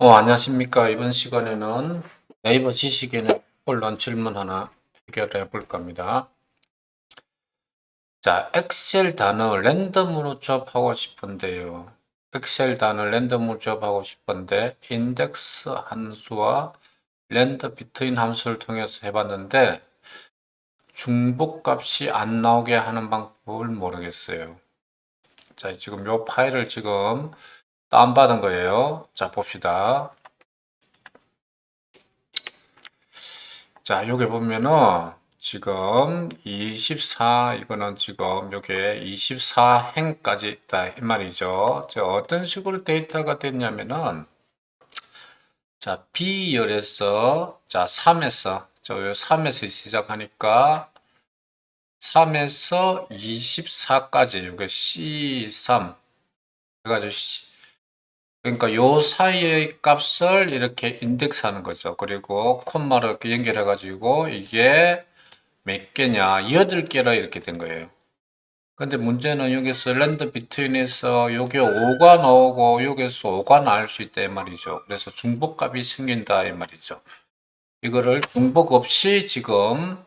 어, 안녕하십니까. 이번 시간에는 네이버 지식인의 언론 질문 하나 해결해 볼 겁니다. 자, 엑셀 단어 랜덤으로 접하고 싶은데요. 엑셀 단어 랜덤으로 접하고 싶은데 인덱스 함수와 랜더 비트인 함수를 통해서 해봤는데 중복값이 안 나오게 하는 방법을 모르겠어요. 자, 지금 요 파일을 지금 다운받은 거예요. 자, 봅시다. 자, 여기 보면은 지금 24, 이거는 지금 요게 24행까지 있다. 이 말이죠. 자, 어떤 식으로 데이터가 됐냐면은 자, B열에서 자, 3에서 저 3에서 시작하니까 3에서 24까지 요게 C3 해가지고 C- 그러니까 요 사이의 값을 이렇게 인덱스 하는 거죠. 그리고 콤마로 이렇게 연결해 가지고 이게 몇 개냐? 여덟 개로 이렇게 된 거예요. 근데 문제는 여기서 랜드 비트윈에서 여기 5가 나오고 여기서 5가 나올 수 있다 이 말이죠. 그래서 중복값이 생긴다 이 말이죠. 이거를 중복 없이 지금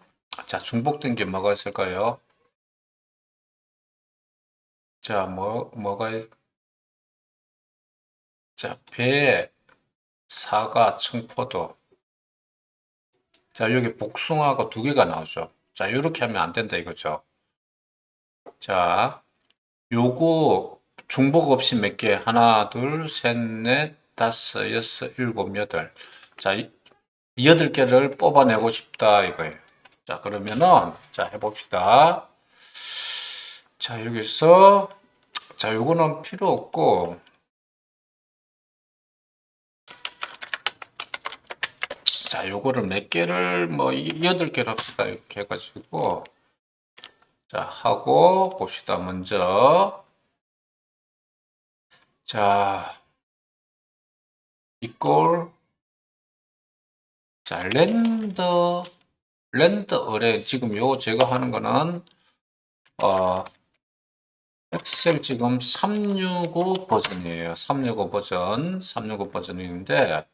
자 중복된 게 뭐가 있을까요? 자, 뭐 뭐가 있- 자, 배, 사과, 청포도. 자, 여기 복숭아가 두 개가 나오죠. 자, 이렇게 하면 안 된다 이거죠. 자, 요거 중복 없이 몇 개? 하나, 둘, 셋, 넷, 다섯, 여섯, 일곱, 여덟. 자, 이- 여덟 개를 뽑아내고 싶다 이거예요. 자, 그러면은 자, 해 봅시다. 자, 여기서 자, 요거는 필요 없고 자, 요거를 몇 개를 뭐 이- 여덟 개로 합시다. 이렇게 해가지고 자 하고 봅시다. 먼저 자 이꼴 자 랜더 랜더 어레 지금 요 제가 하는 거는 어 엑셀 지금 365 버전이에요. 365 버전 365 버전인데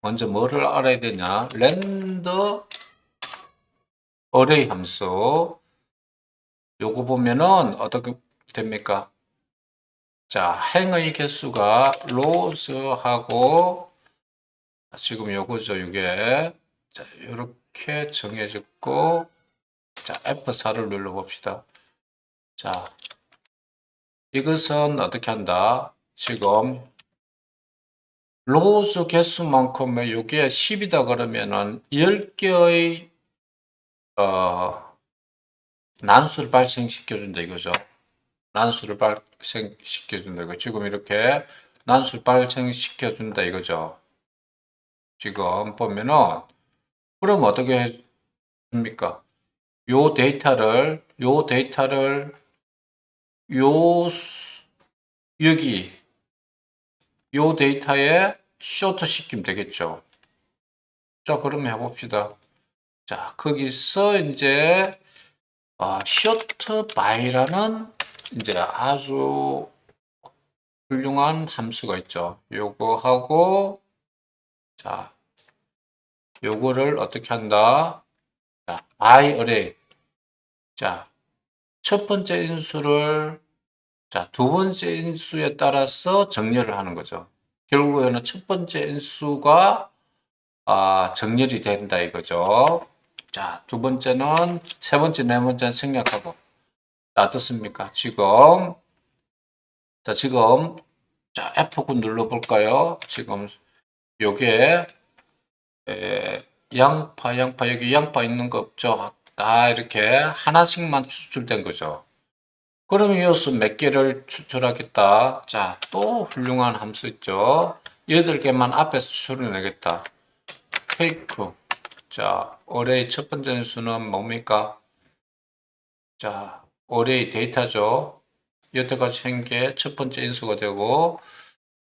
먼저 뭐를 알아야 되냐? 랜더 어레이 함수. 요거 보면은 어떻게 됩니까? 자, 행의 개수가 로즈하고 지금 요거죠, 요게. 자, 요렇게 정해졌고 자, F4를 눌러 봅시다. 자, 이것은 어떻게 한다? 지금 로즈 개수만큼의 요게 10이다 그러면은 10개의 어, 난수를 발생시켜준다 이거죠. 난수를 발생시켜준다 이거. 지금 이렇게 난수를 발생시켜준다 이거죠. 지금 보면은 그럼 어떻게 해줍니까? 요 데이터를 요 데이터를 요 수- 여기 요 데이터에 쇼트 시키면 되겠죠. 자, 그러면 해봅시다. 자, 거기서 이제 아, 쇼트 바이라는 이제 아주 훌륭한 함수가 있죠. 요거 하고 자, 요거를 어떻게 한다? 자, by array. 자, 첫 번째 인수를 자, 두 번째 인수에 따라서 정렬을 하는 거죠. 결국에는 첫 번째 인수가 아, 정렬이 된다 이거죠. 자, 두 번째는 세 번째, 네 번째는 생략하고. 자, 어떻습니까? 지금 자, 지금 자, F9 눌러 볼까요? 지금 요게 에, 양파, 양파 여기 양파 있는 거 없죠? 다 이렇게 하나씩만 추출된 거죠. 그러면 이어서 몇 개를 추출하겠다. 자, 또 훌륭한 함수 있죠. 여덟 개만 앞에서 추출해내겠다. 테이크. 자, 어레이 첫 번째 수는 뭡니까? 자, 어레이 데이터죠. 여태까지 한게첫 번째 인수가 되고,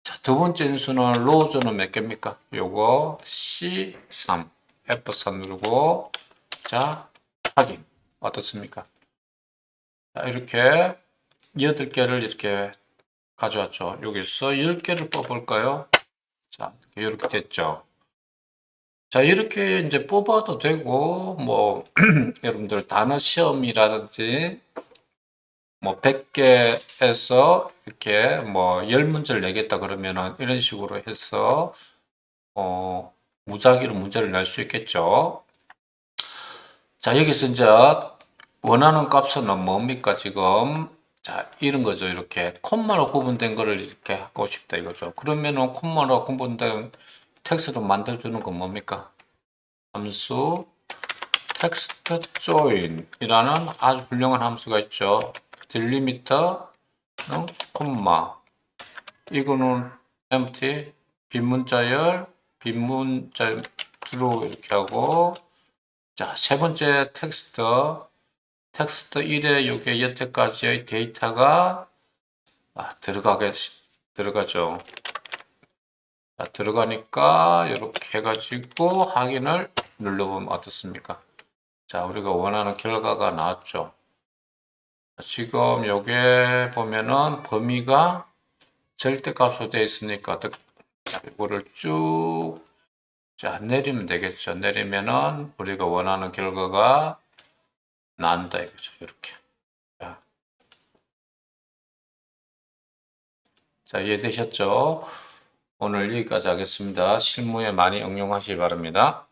자, 두 번째 인수는 로즈는 몇 개입니까? 요거 C3, F3 누르고, 자, 확인. 어떻습니까? 자, 이렇게 여덟 개를 이렇게 가져왔죠. 여기서 열 개를 뽑을까요? 자, 이렇게 됐죠. 자, 이렇게 이제 뽑아도 되고, 뭐, 여러분들 단어 시험이라든지, 뭐, 100개에서 이렇게 뭐, 10문제를 내겠다 그러면은 이런 식으로 해서, 어, 무작위로 문제를 낼 수 있겠죠. 자, 여기서 이제 원하는 값은 뭡니까, 지금? 자, 이런 거죠. 이렇게 콤마로 구분된 거를 이렇게 하고 싶다 이거죠. 그러면은 콤마로 구분된 텍스트로 만들어주는 건 뭡니까? 함수 text join이라는 아주 훌륭한 함수가 있죠. 딜리미터는 콤마 이거는 empty 빈문자열 빈문자 true 이렇게 하고 자 세 번째 텍스트 텍스트 1에 요게 여태까지의 데이터가 아, 들어가게 들어가죠. 자, 들어가니까 이렇게 해가지고 확인을 눌러보면 어떻습니까? 자, 우리가 원하는 결과가 나왔죠. 지금 요게 보면은 범위가 절대값으로 되어 있으니까 이거를 쭉 자, 내리면 되겠죠. 내리면은 우리가 원하는 결과가 나온다 이거죠. 이렇게. 자, 자 이해되셨죠? 오늘 여기까지 하겠습니다. 실무에 많이 응용하시기 바랍니다.